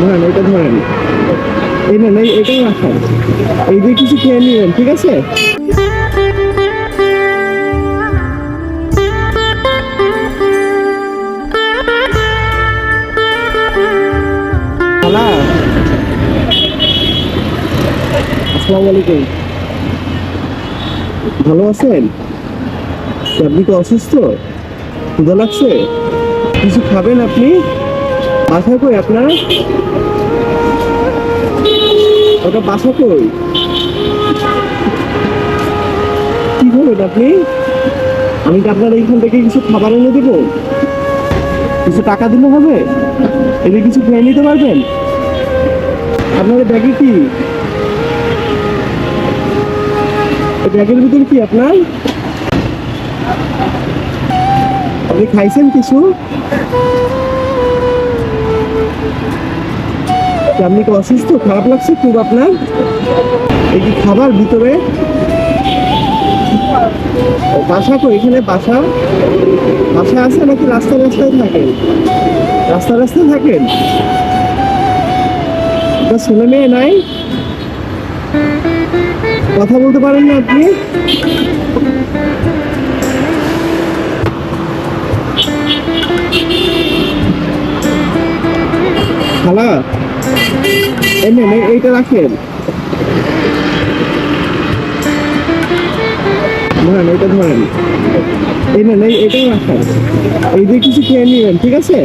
ধরেন, এটা ধরেন। এই নেন এই এটাই রাখান এই দিয়ে কিছু খেয়ে নিবেন, ঠিক আছে? আসসালামু আলাইকুম। ভালো আছেন? আপনি কি অসুস্থ? ক্ষুধা লাগছে? কিছু খাবেন আপনি? বাসা কই আপনার? ওটা বাসা কই? কি করবেন আপনি? আমি কি আপনার এইখান থেকে কিছু খাবার এনে দেবো? কিছু টাকা দিলে হবে? এদের কিছু খেয়ে নিতে পারবেন? আপনার ব্যাগে কি? ব্যাগের ভিতরে কি আপনার? আপনি খাইছেন কিছু কি আপনি কি অসুস্থ? খারাপ লাগছে খুব আপনার? এই খাবার ভিতরে। বাসা তো এখানে বাসা। বাসা আছে নাকি রাস্তা রাস্তায় থাকেন রাস্তা রাস্তায় থাকেন ছেলে মেয়ে নাই? কথা বলতে পারেন না আপনি? খালা? এইটা রাখেন। ধরেন, এইটা ধরেন। এই নেন এটাও রাখেন। এই দিয়ে কিছু খেয়ে নিবেন, ঠিক আছে?